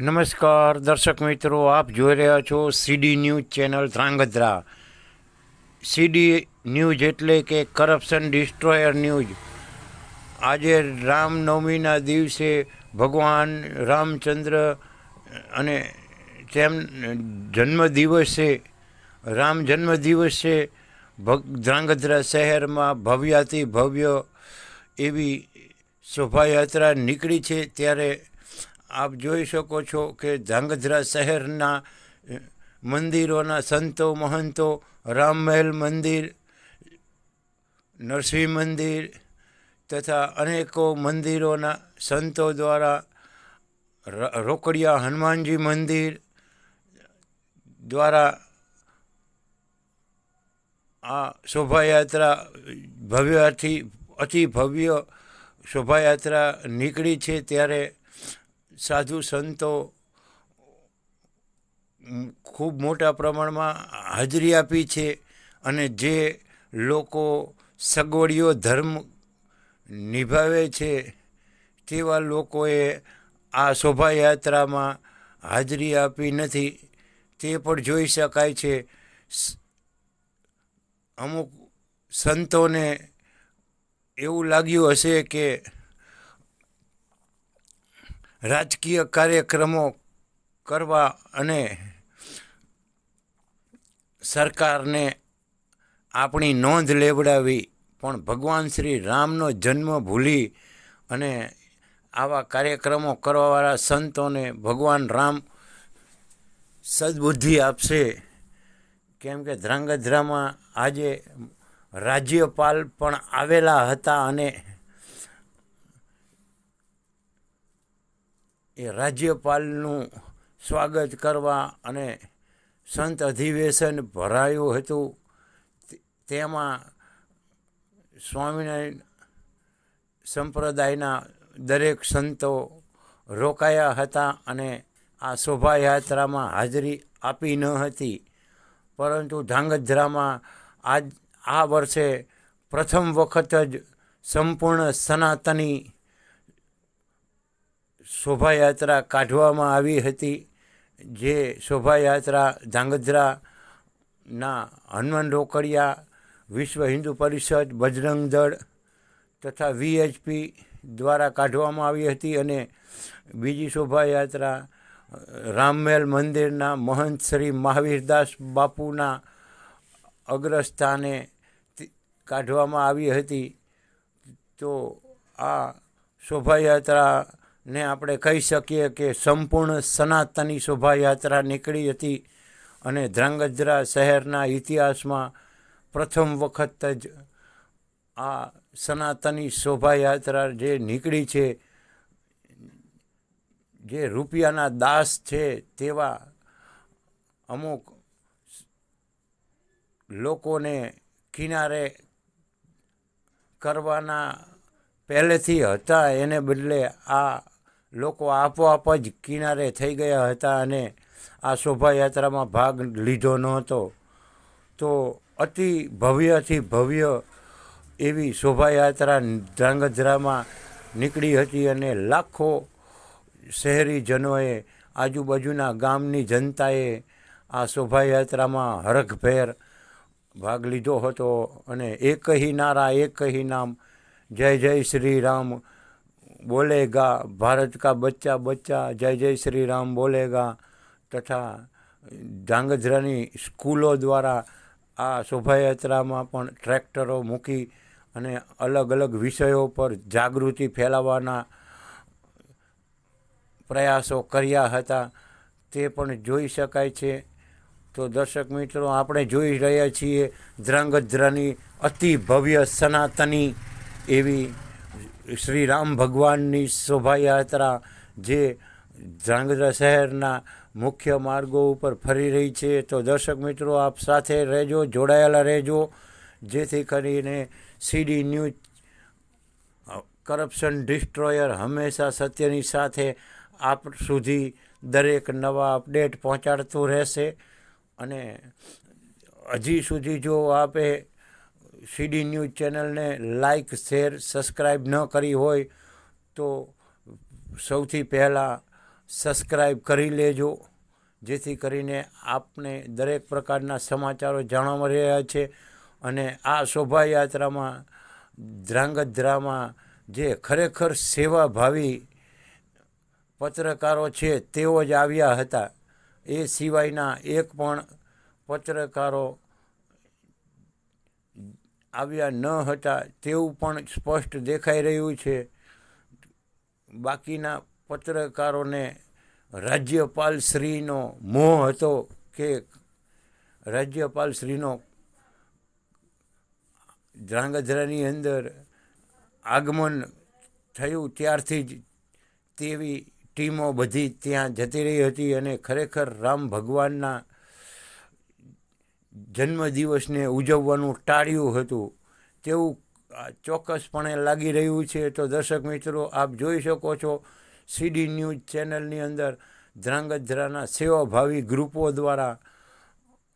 નમસ્કાર, દર્શક મિત્રો, આપ જોઈ રહ્યા છો CD news channel Dhrangadhra. CD news એટલે કે કરપ્શન ડિસ્ટ્રોયર ન્યૂઝ. આજે રામનવમીના દિવસે ભગવાન રામચંદ્ર અને તેમ જન્મદિવસે, રામ જન્મદિવસે ભગ ધ્રાંગધ્રા શહેરમાં ભવ્યાતિ ભવ્ય એવી શોભાયાત્રા નીકળી છે. ત્યારે આપ જોઈ શકો છો કે ધ્રાંગધ્રા શહેરના મંદિરોના સંતો, મહંતો, રામ મહેલ મંદિર, નરસિંહ મંદિર તથા અનેકો મંદિરોના સંતો દ્વારા રોકડિયા હનુમાનજી મંદિર દ્વારા આ શોભાયાત્રા ભવ્યથી, અતિ ભવ્ય શોભાયાત્રા નીકળી છે ત્યારે સાધુ સંતો ખૂબ મોટા પ્રમાણમાં હાજરી આપી છે અને જે લોકો સગવડીઓ ધર્મ નિભાવે છે તેવા લોકોએ આ શોભાયાત્રામાં હાજરી આપી નથી. તે પણ જોઈ શકાય છે. અમુક સંતોને એવું લાગ્યું હશે કે રાજકીય કાર્યક્રમો કરવા અને સરકારને આપણી નોંધ લેવડાવી પણ ભગવાન શ્રી રામનો જન્મ ભૂલી અને આવા કાર્યક્રમો કરવાવાળા સંતોને ભગવાન રામ સદબુદ્ધિ આપશે. કેમ કે ધ્રાંગધ્રામાં આજે રાજ્યપાલ પણ આવેલા હતા અને એ રાજ્યપાલનું સ્વાગત કરવા અને સંત અધિવેશન ભરાયું હતું. તેમાં સ્વામિનારાયણ સંપ્રદાયના દરેક સંતો રોકાયા હતા અને આ શોભાયાત્રામાં હાજરી આપી ન હતી. પરંતુ ધાંગધ્રામાં આજ, આ વર્ષે પ્રથમ વખત જ સંપૂર્ણ સનાતની શોભાયાત્રા કાઢવામાં આવી હતી, જે શોભાયાત્રા ધાંગધ્રાના હનુમાન રોકડિયા વિશ્વ હિન્દુ પરિષદ બજરંગ દળ તથા વીએચપી દ્વારા કાઢવામાં આવી હતી અને બીજી શોભાયાત્રા રામમેલ મંદિરના મહંત શ્રી મહાવીરદાસ બાપુના અગ્રસ્થાને કાઢવામાં આવી હતી. તો આ શોભાયાત્રાને આપણે કહી શકીએ કે સંપૂર્ણ સનાતની શોભાયાત્રા નીકળી હતી અને ધ્રાંગધ્રા શહેરના ઇતિહાસમાં પ્રથમ વખત જ આ સનાતની શોભાયાત્રા જે નીકળી છે, જે રૂપિયાના દાસ છે તેવા અમુક લોકોને કિનારે કરવાના પહેલેથી હતા, એને બદલે આ લોકો આપોઆપ જ કિનારે થઈ ગયા હતા અને આ શોભાયાત્રામાં ભાગ લીધો નહોતો. તો અતિ ભવ્યથી ભવ્ય એવી શોભાયાત્રા ધ્રાંગધ્રામાં નીકળી હતી અને લાખો શહેરીજનોએ આજુબાજુના ગામની જનતાએ આ શોભાયાત્રામાં હરખભેર ભાગ લીધો હતો અને એક હી નારા, એક હી નામ, જય જય શ્રી રામ બોલેગા, ભારત કા બચ્ચા બચ્ચા, જય જય શ્રી રામ બોલેગા તથા ધાંગધ્રાની સ્કૂલો દ્વારા આ શોભાયાત્રામાં પણ ટ્રેક્ટરો મૂકી અને અલગ અલગ વિષયો પર જાગૃતિ ફેલાવવાના પ્રયાસો કર્યા હતા. તે પણ જોઈ શકાય છે. તો દર્શક મિત્રો, આપણે જોઈ રહ્યા છીએ ધ્રાંગધ્રાની અતિ ભવ્ય સનાતની એવી શ્રી રામ ભગવાનની શોભાયાત્રા જે ધ્રાંગધ્રા શહેરના મુખ્ય માર્ગો ઉપર ફરી રહી છે, તો દર્શક મિત્રો આપ સાથે રહેજો, જોડાયેલા રહેજો. જેથી કરીને સીડી ન્યૂઝ કરપ્શન ડિસ્ટ્રોયર હંમેશા સત્યની સાથે આપ સુધી દરેક નવા અપડેટ પહોંચાડતું રહેશે. અને હજી સુધી જો આપે સીડી ન્યૂઝ ચેનલને લાઇક શેર સબસ્ક્રાઈબ ન કરી હોય તો સૌથી પહેલાં સબસ્ક્રાઈબ કરી લેજો, જેથી કરીને આપને દરેક પ્રકારના સમાચારો જાણવા મળી રહ્યા છે અને આ શોભાયાત્રામાં, ધ્રાંગધ્રામાં જે ખરેખર સેવાભાવી પત્રકારો છે તેઓ જ આવ્યા હતા. એ સિવાયના એક પણ પત્રકારો આવ્યા ન હતા તેવું પણ સ્પષ્ટ દેખાઈ રહ્યું છે. બાકીના પત્રકારોને રાજ્યપાલ શ્રીનો મોહ હતો કે રાજ્યપાલ શ્રીનો ધ્રાંગધ્રાની અંદર આગમન થયું ત્યારથી જ તેવી ટીમો બધી ત્યાં જતી રહી હતી અને ખરેખર રામ ભગવાનના જન્મદિવસને ઉજવવાનું ટાળ્યું હતું. તેવું ચોક્કસપણે લાગી રહ્યું છે તો દર્શક મિત્રો, આપ જોઈ શકો છો સીડી ન્યૂઝ ચેનલની અંદર ધ્રાંગધ્રાના સેવાભાવી ગ્રુપો દ્વારા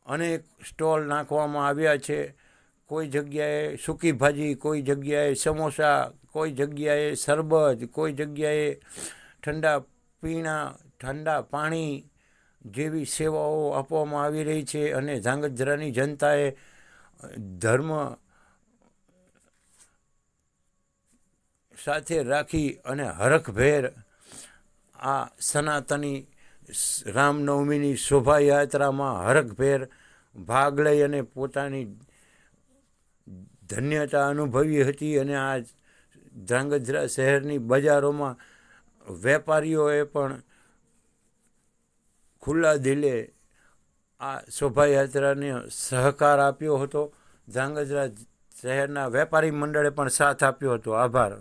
અનેક સ્ટોલ નાખવામાં આવ્યા છે. કોઈ જગ્યાએ સૂકી ભાજી, કોઈ જગ્યાએ સમોસા, કોઈ જગ્યાએ શરબત કોઈ જગ્યાએ ઠંડા પીણા, ઠંડા પાણી જેવી સેવાઓ આપવામાં આવી રહી છે અને ધ્રાંગધ્રાની જનતાએ ધર્મ સાથે રાખી અને હરખભેર આ સનાતની રામનવમીની શોભાયાત્રામાં હરખભેર ભાગ લઈ અને પોતાની ધન્યતા અનુભવી હતી અને આ ધ્રાંગધ્રા શહેરની બજારોમાં વેપારીઓએ પણ ખુલ્લા દિલે આ શોભાયાત્રાને સહકાર આપ્યો હતો. ધ્રાંગધ્રા શહેરના વેપારી મંડળે પણ સાથ આપ્યો હતો. આભાર.